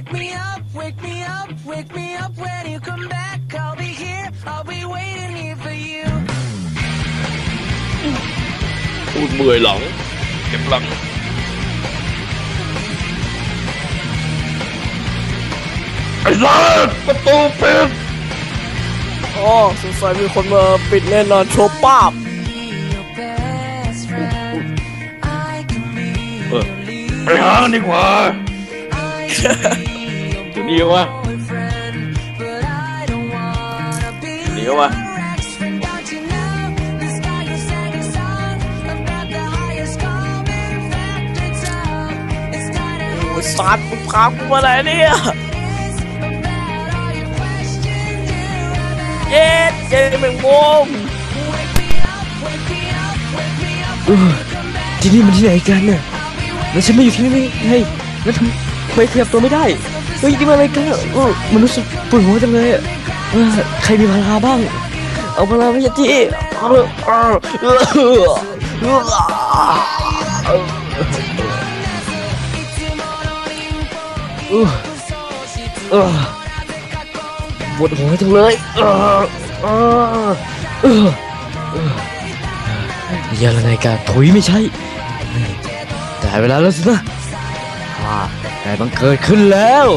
Wake me up, wake me up, wake me up when you come back. I'll be here, I'll be waiting here for you. พูดเมื่อยหลังเจ็บหลัง ไอ้สัสประตูปิดอ๋อสงสัยมีคนมาปิดแน่นอนโชว์ป้าบ Your best friend, I can be เออไปหากันดีกว่า ดีวะดีวะสาดปุ๊บครักูมาแล้วเนี่ยเย็ดเย็ดเหมือนมที่นี่มันที่ไหนกันเนี่ยแล้วฉันไม่อยู่ที่นี่ไม่ให้แล้วทำ ไมขยับตัวไม่ได้เฮ้ยนี่มันอะไรกันอะเออมันรู้สึกปวดหัวจังเลยอะเออใครมีพาราบ้าง เอาพาราไม่ใช่ที่เอาเลยเออเออเออเออเออเออปวดหัวจังเลยเออเออเออเออยาละไงกาถุยไม่ใช่แต่เวลาแล้วสินะ อ่าได้บังเกิดขึ้นแล้ว